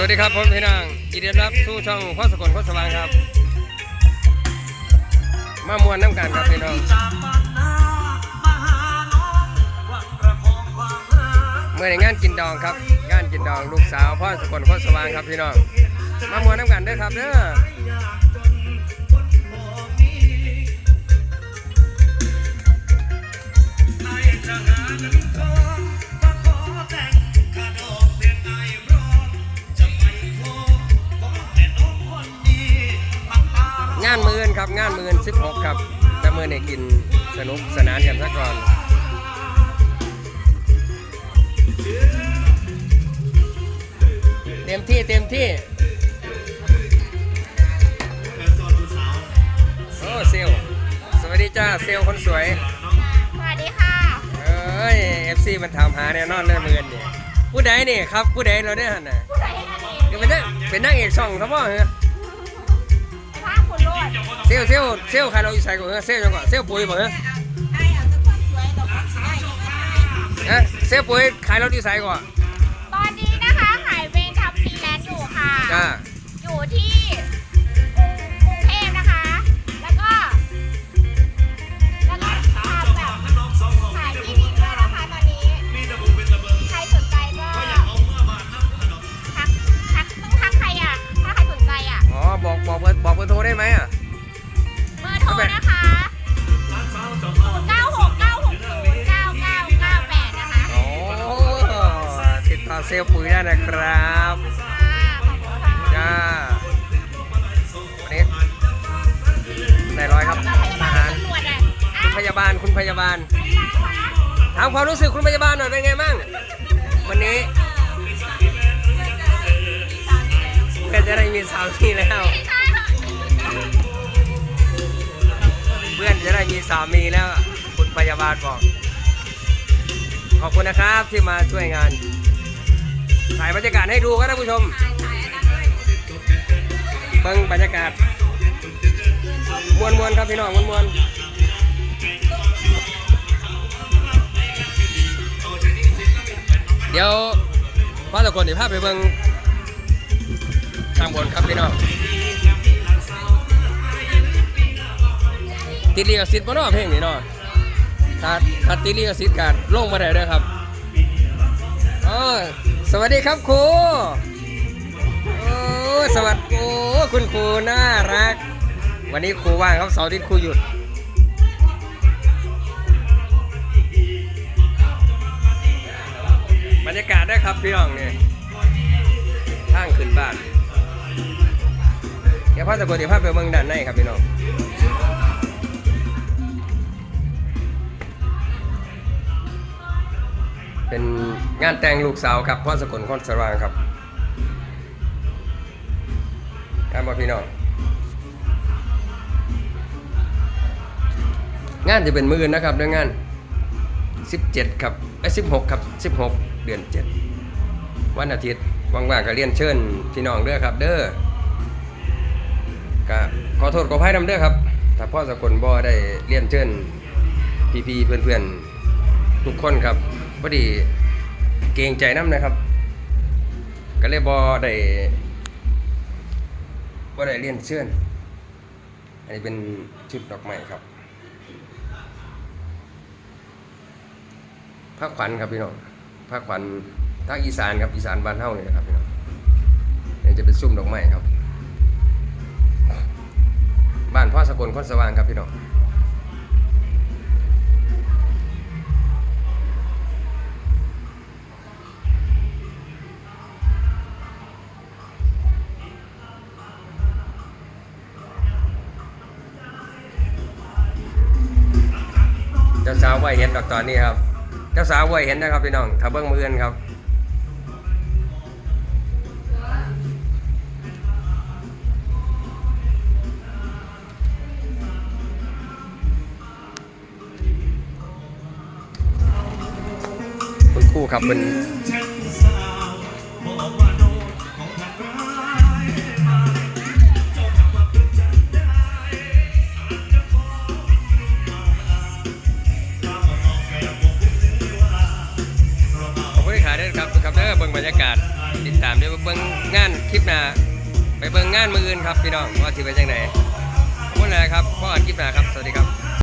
สวัสดีครับผมพี่นางยินดีต้อนรับสู่ช่องพ่อสกลพ่อสว่างครับ มามวนน้ำกันครับพี่น้องเมื่อในงานกินดองครับ งานกินดองลูกสาวพ่อสกลพ่อสว่างครับพี่น้องมามวนน้ำกันด้วยครับเด้อ งานมือนครับ งานมือน16ครับ แต่มือเนี่ยกินสนุกสนานกันซะก่อนเต็มที่เต็มที่โอ้เซลลสวัสดีจ้าเซลลคนสวยสวัสดีค่ะเอ้ย FC มันถามหาแน่นอนเลยมือนนี่ผู้ใดนี่ครับผู้ใดเราได้หันน่ะผู้ใดนั่นเองก็เป็นนักเป็นนักเอกช่องครับพ่อเหรอภาพคุณรวด เซลลเซลลเซลลใครเราอยู่ใส่ก่อนเหรอเซลลยังก่อนเซลลปุ๋ยบ่เหรอไอ้เอาตะคนสวยตกได้ฮะเซลลปุ๋ยขายเราอยู่ใส่ก่อน เซลลปุ๋ยได้นะครับค่ะขอบคุณค่ะจ้าวันนี้นายร้อยครับเราพยาทบาลหารตำรวจอะคุณพยาบาลคุณพยาบาลถามความรู้สึกคุณพยาบาลหน่อยเป็นไงบ้างวันนี้เพื่อนจะได้มีสามีแล้ว เพื่อนจะได้มีสามีแล้ว คุณพยาบาลบอก ขอบคุณนะครับที่มาช่วยงาน ถ่ายบรรยากาศให้ดูครับท่านผู้ชมเบิ่งบรรยากาศมวนมวนๆครับพี่น้องมวนมวนๆเดี๋ยวพ่อตะโกนเดี๋ยวพาไปเบิ่งทางบนครับพี่น้องติดเรียกสิทธิ์บ่เนาะเพลงนี้เนาะถ้าถ้าติดเรียกสิทธิ์การลงมาได้เด้อครับเออ สวัสดีครับครูโอ้สวัสดีโอ้คุณครูน่ารัก วันนี้ครูว่างครับเสาร์ทิตย์ครูหยุด บรรยากาศได้ครับพี่น้องเนี่ยทางขึ้นบ้านเดี๋ยวพ่อตะโกนเดี๋ยวพาไปเมืองด้านในครับพี่น้อง เป็นงานแต่งลูกสาวครับพ่อสกลคนสว่างครับครับพ่อพี่น้องงานจะเป็นมือนะครับเรื่องาน 17 ครับไอ้16 ครับ 16 เดือน 7 วันอาทิตย์ว่างๆก็เรียนเชิญพี่น้องเด้อครับ เด้อก็ขอโทษขออภัยนำเด้อครับ ถ้าพ่อสกลบ่ได้เรียนเชิญพี่ๆเพื่อนๆ ทุกคนครับ พอดีเกรงใจน้ำนะครับ ก็เลยบอได้บอได้เรียนเชิญอันนี้เป็นชุดดอกไม้ครับผ้าขวัญครับพี่น้องผ้าขวัญทางอีสานครับอีสานบ้านเฮานี่นะครับพี่น้องนี่จะเป็นซุ้มดอกไม้ครับ บ้านพ่อสกลคนสว่างครับพี่น้องาสาวไว้เห็นดอกตอนนี้ครับ เจ้าสาวไว้เห็นนะครับพี่น้องถ้าเบิ้งมืออื่นครับคุณครู่ครับเป็น ครับเด้อเบิ่งบรรยากาศติดตามเด้อเบิ่งงานคลิปหน้าไปเบิ่งงานมืออื่นครับพี่น้องว่าสิไปจังได๋ขอบคุณนะครับพ่ออ่านคลิปหน้าครับ สวัสดีครับ